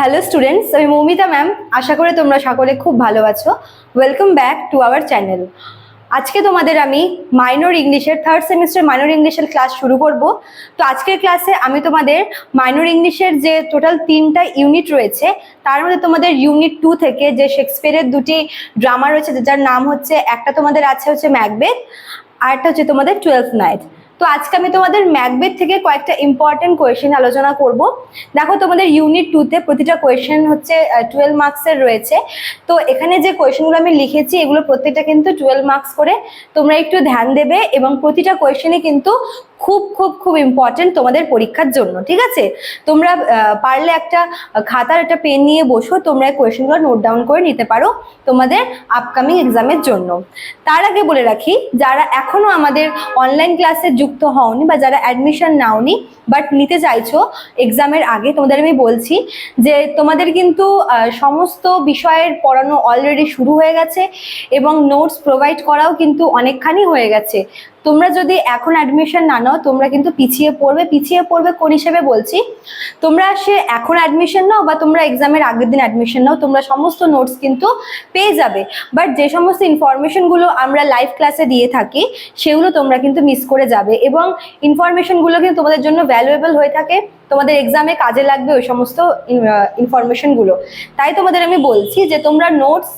Hello students আমি Moumita ma'am আশা করি তোমরা সকলে খুব ভালো আছো। Welcome back to our channel আজকে তোমাদের আমি মাইনর ইংলিশের থার্ড সেমিস্টার মাইনর ইংলিশের ক্লাস শুরু করব। তো আজকের ক্লাসে আমি তোমাদের মাইনর ইংলিশের যে টোটাল তিনটা ইউনিট রয়েছে, তার মধ্যে তোমাদের ইউনিট টু থেকে যে শেক্সপিয়ারের দুটি ড্রামা রয়েছে যার নাম হচ্ছে, একটা তোমাদের আছে হচ্ছে ম্যাকবেথ আর একটা হচ্ছে তোমাদের টুয়েলভ নাইট তো আজকে আমি তোমাদের ম্যাকবেথ থেকে কয়েকটা ইম্পর্টেন্ট কোয়েশ্চেন আলোচনা করব। দেখো, তোমাদের ইউনিট টুতে প্রতিটা কোয়েশ্চেন হচ্ছে টুয়েলভ মার্কসের রয়েছে। তো এখানে যে কোয়েশ্চেনগুলো আমি লিখেছি, এগুলো প্রত্যেকটা কিন্তু টুয়েলভ মার্কস করে তোমরা একটু ধ্যান দেবে এবং প্রতিটা কোয়েশ্চেনে কিন্তু খুব খুব খুব ইম্পর্টেন্ট তোমাদের পরীক্ষার জন্য, ঠিক আছে? তোমরা পারলে একটা খাতার একটা পেন নিয়ে বসো, তোমরা কোয়েশ্চেনগুলো নোট ডাউন করে নিতে পারো তোমাদের আপকামিং এক্সামের জন্য। তার আগে বলে রাখি, যারা এখনও আমাদের অনলাইন ক্লাসে যুক্ত হওনি বা যারা অ্যাডমিশন নাওনি বাট নিতে চাইছো এক্সামের আগে, তোমাদের আমি বলছি যে তোমাদের কিন্তু সমস্ত বিষয়ের পড়ানো অলরেডি শুরু হয়ে গেছে এবং নোটস প্রোভাইড করাও কিন্তু অনেকখানি হয়ে গেছে। তোমরা যদি এখন অ্যাডমিশন না নাও তোমরা কিন্তু পিছিয়ে পড়বে। পিছিয়ে পড়বে কোন হিসেবে বলছি? তোমরা সে এখন অ্যাডমিশন নাও বা তোমরা এক্সামের আগের দিন অ্যাডমিশন নাও, তোমরা সমস্ত নোটস কিন্তু পেয়ে যাবে। বাট যে সমস্ত ইনফরমেশনগুলো আমরা লাইভ ক্লাসে দিয়ে থাকি, সেগুলো তোমরা কিন্তু মিস করে যাবে। এবং ইনফরমেশনগুলো কিন্তু তোমাদের জন্য ভ্যালুয়েবল হয়ে থাকে। তোমাদের এক্সামে কাজে লাগবে ওই সমস্ত ইনফরমেশনগুলো তাই তোমাদের আমি বলছি যে তোমরা নোটস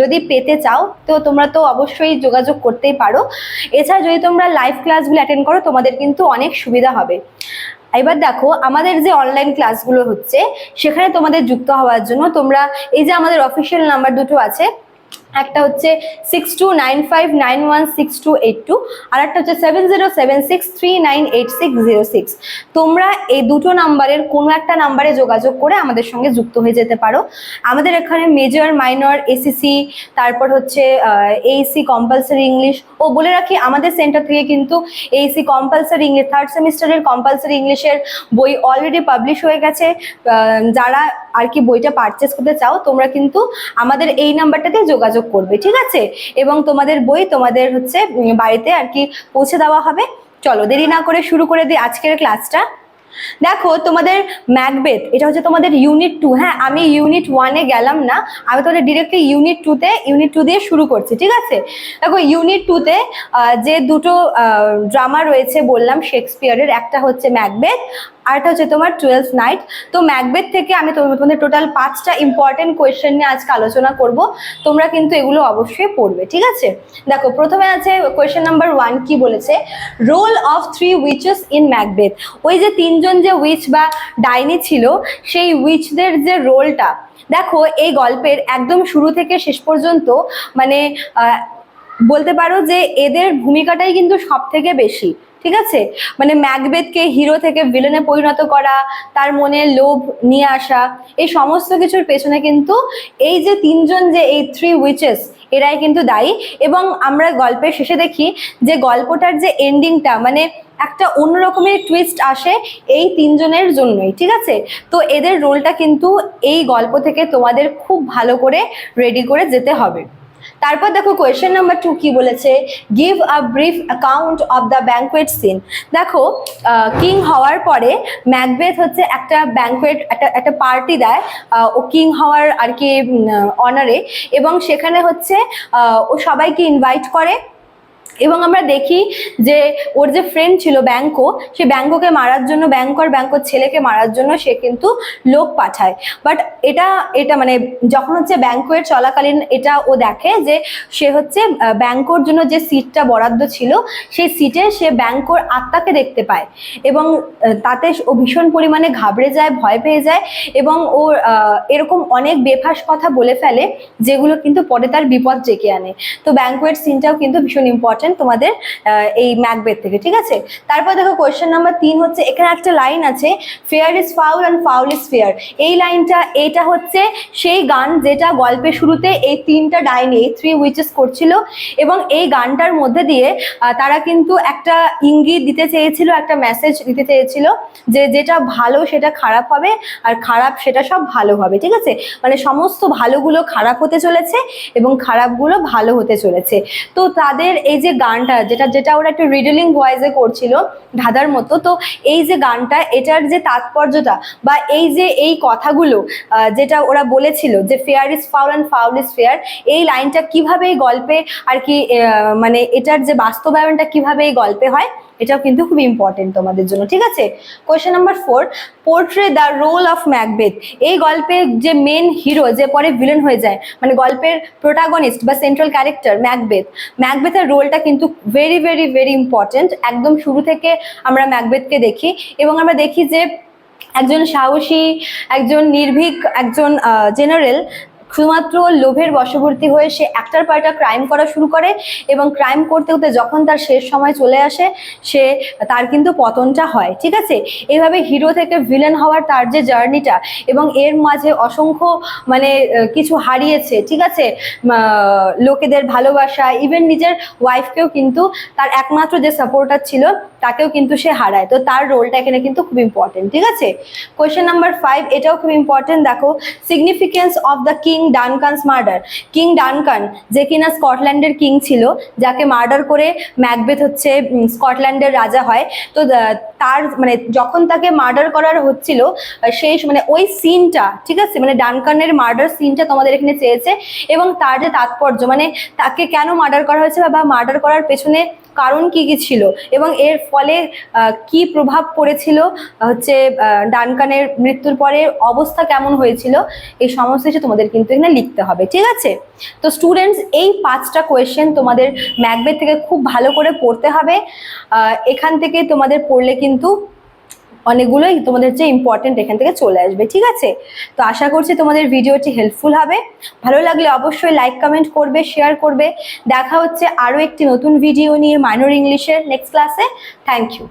যদি পেতে চাও, তো তোমরা তো অবশ্যই যোগাযোগ করতেই পারো। এছাড়া যদি তোমরা লাইভ ক্লাসগুলো অ্যাটেন্ড করো, তোমাদের কিন্তু অনেক সুবিধা হবে। এবার দেখো, আমাদের যে অনলাইন ক্লাসগুলো হচ্ছে, সেখানে তোমাদের যুক্ত হওয়ার জন্য তোমরা, এই যে আমাদের অফিসিয়াল নাম্বার দুটো আছে একটা হচ্ছে six two nine five nine one six two eight two আর একটা হচ্ছে seven zero seven six three nine eight six zero six তোমরা এই দুটো নাম্বারের কোনো একটা নাম্বারে যোগাযোগ করে আমাদের সঙ্গে যুক্ত হয়ে যেতে পারো। আমাদের এখানে মেজর মাইনর এসিসি তারপর হচ্ছে এইসি কম্পালসারি ইংলিশ ও, বলে রাখি, আমাদের সেন্টার থেকে কিন্তু এইসি কম্পালসারি ইংলিশ থার্ড সেমিস্টারের কম্পালসারি ইংলিশের বই অলরেডি পাবলিশ হয়ে গেছে। যারা আর কি বইটা পারচেস করতে চাও, তোমরা কিন্তু আমাদের এই নাম্বারটাতে যোগাযোগ করবে, ঠিক আছে? এবং তোমাদের বই তোমাদের হচ্ছে বাড়িতে আর কি পৌঁছে দেওয়া হবে। চলো, দেরি না করে শুরু করে দিই আজকের ক্লাসটা দেখো, তোমাদের ম্যাকবেথ এটা হচ্ছে তোমাদের ইউনিট টু হ্যাঁ আমি ইউনিট ওয়ানে গেলাম না, আমি তোমাদের ডিরেক্টলি ইউনিট টুতে ইউনিট টু দিয়ে শুরু করছি, ঠিক আছে? দেখো ইউনিট টুতে যে দুটো ড্রামা রয়েছে বললাম শেক্সপিয়ারের একটা হচ্ছে ম্যাকবেথ আরটা হচ্ছে তোমার টুয়েলভ নাইট তো ম্যাকবেথ থেকে আমি তোমাদের টোটাল পাঁচটা ইম্পর্টেন্ট কোয়েশ্চেন নিয়ে আজকে আলোচনা করব। তোমরা কিন্তু এগুলো অবশ্যই পড়বে, ঠিক আছে? দেখো, প্রথমে আছে কোয়েশ্চেন নাম্বার ওয়ান কি বলেছে? Role of three witches in Macbeth ওই যে তিনজন যে উইচ বা ডাইনি ছিল, সেই উইচদের যে রোলটা দেখো, এই গল্পের একদম শুরু থেকে শেষ পর্যন্ত মানে বলতে পারো যে এদের ভূমিকাটাই কিন্তু সব থেকে বেশি। ঠিক আছে? মানে ম্যাকবেথকে হিরো থেকে ভিলেনে পরিণত করা, তার মনে লোভ নিয়ে আসা, এই সমস্ত কিছুর পেছনে কিন্তু এই যে তিনজন যে এই থ্রি উইচেস এরাই কিন্তু দায়ী। এবং আমরা গল্পের শেষে দেখি যে গল্পটার যে এন্ডিংটা মানে একটা অন্য রকমের টুইস্ট আসে এই তিনজনের জন্যই, ঠিক আছে? তো এদের রোলটা কিন্তু এই গল্প থেকে তোমাদের খুব ভালো করে রেডি করে যেতে হবে। তারপর দেখো কোয়েশ্চেন নাম্বার টু কি বলেছে? Give a brief account of the banquet scene দেখো কিং হওয়ার পরে ম্যাকবেথ হচ্ছে একটা ব্যাঙ্কুয়েট একটা একটা পার্টি দেয় ও কিং হওয়ার আর কি অনারে এবং সেখানে হচ্ছে ও সবাইকে ইনভাইট করে। এবং আমরা দেখি যে ওর যে ফ্রেন্ড ছিল ব্যাঙ্কো সে ব্যাঙ্কোকে মারার জন্য ব্যাঙ্কর ব্যাঙ্কর ছেলেকে মারার জন্য সে কিন্তু লোক পাঠায়। বাট এটা এটা মানে যখন হচ্ছে ব্যাঙ্কোয়ের চলাকালীন এটা ও দেখে যে সে হচ্ছে আহ, ব্যাঙ্কোর জন্য যে সিটটা বরাদ্দ ছিল সেই সিটে সে ব্যাঙ্কোর আত্মাকে দেখতে পায় এবং তাতে ও ভীষণ পরিমাণে ঘাবড়ে যায় ভয় পেয়ে যায় এবং ও এরকম অনেক বেফাস কথা বলে ফেলে যেগুলো কিন্তু পরে তার বিপদ ডেকে আনে। তো ব্যাঙ্কোয়েট সিনটাও কিন্তু ভীষণ ইম্পর্টেন্ট তোমাদের এই ম্যাকবেথ থেকে, ঠিক আছে? তারপর দেখো কোয়েশ্চেন নাম্বার তিন হচ্ছে, এখানে একটা লাইন আছে fair is foul and foul is fair এই লাইনটা এইটা হচ্ছে সেই গান যেটা গল্পের শুরুতে এই তিনটা ডাইনি এই থ্রি উইচেস করছিল এবং এই গানটার মধ্যে দিয়ে তারা কিন্তু একটা ইঙ্গিত দিতে চেয়েছিল, একটা মেসেজ দিতে চেয়েছিল যে যেটা ভালো সেটা খারাপ হবে, আর খারাপ সেটা সব ভালো হবে, ঠিক আছে? মানে সমস্ত ভালোগুলো খারাপ হতে চলেছে এবং খারাপগুলো ভালো হতে চলেছে। তো তাদের এই যে যে গানটা, যেটা যেটা ওরা একটু রিডলিং ভয়েসে করছিল ধাঁধার মতো, তো এই যে গানটা, এটার যে তাৎপর্যটা বা এই যে এই কথাগুলো যেটা ওরা বলেছিল যে fair is foul and foul is fair এই লাইনটা কীভাবে এই গল্পে আর কি মানে এটার যে বাস্তবায়নটা কীভাবে এই গল্পে হয়, এটাও কিন্তু খুব ইম্পর্টেন্ট তোমাদের জন্য, ঠিক আছে? Question number four portray the role of Macbeth এই গল্পে যে মেন হিরো যে পরে ভিলেন হয়ে যায় মানে গল্পের প্রোটাগনিস্ট বা সেন্ট্রাল ক্যারেক্টার ম্যাকবেথ ম্যাকবেথের রোলটা কিন্তু ভেরি ভেরি ভেরি ইম্পর্টেন্ট একদম শুরু থেকে আমরা ম্যাকবেথকে দেখি এবং আমরা দেখি যে একজন সাহসী, একজন নির্ভীক, একজন জেনারেল শুধুমাত্র লোভের বশবর্তী হয়ে সে একটার একটা ক্রাইম করা শুরু করে এবং ক্রাইম করতে করতে যখন তার শেষ সময় চলে আসে, সে তার কিন্তু পতনটা হয়, ঠিক আছে? এইভাবে হিরো থেকে ভিলেন হওয়ার তার যে জার্নিটা এবং এর মাঝে অসংখ্য মানে কিছু হারিয়েছে, ঠিক আছে? লোকেদের ভালোবাসা ইভেন নিজের ওয়াইফকেও কিন্তু তার একমাত্র যে সাপোর্টার ছিল, তাকেও কিন্তু সে হারায়। তো তার রোলটা এখানে কিন্তু খুব ইম্পর্টেন্ট ঠিক আছে? কোয়েশ্চেন নাম্বার ফাইভ এটাও খুব ইম্পর্টেন্ট দেখো। Significance of the king Duncan's murder king Duncan যে কিনা স্কটল্যান্ডের কিং ছিল, যাকে মার্ডার করে ম্যাকবেথ হচ্ছে স্কটল্যান্ডের রাজা হয়, তো তার মানে যখন তাকে মার্ডার করার হচ্ছিল সেই মানে ওই সিনটা ঠিক আছে? মানে ডানকানের মার্ডার সিনটা তোমাদের এখানে চেয়েছে, এবং তার যে তাৎপর্য মানে তাকে কেন মার্ডার করা হয়েছে বা মার্ডার করার পেছনে কারণ কি কি ছিল এবং এর ফলে কি প্রভাব পড়েছিল হচ্ছে ডানকানের মৃত্যুর পরে অবস্থা কেমন হয়েছিল, এই সমস্ত কিছু তোমাদের কিন্তু এখানে লিখতে হবে, ঠিক আছে? তো স্টুডেন্টস এই পাঁচটা কোয়েশ্চেন তোমাদের ম্যাকবেথ থেকে খুব ভালো করে পড়তে হবে। এখান থেকে তোমাদের পড়লে কিন্তু অনেকগুলোই তোমাদের যে ইম্পর্টেন্ট এখান থেকে চলে আসবে, ঠিক আছে? তো আশা করছি তোমাদের ভিডিওটি হেল্পফুল হবে। ভালো লাগলে অবশ্যই লাইক কমেন্ট করবে শেয়ার করবে। দেখা হচ্ছে আরও একটি নতুন ভিডিও নিয়ে মাইনর ইংলিশের নেক্সট ক্লাসে থ্যাংক ইউ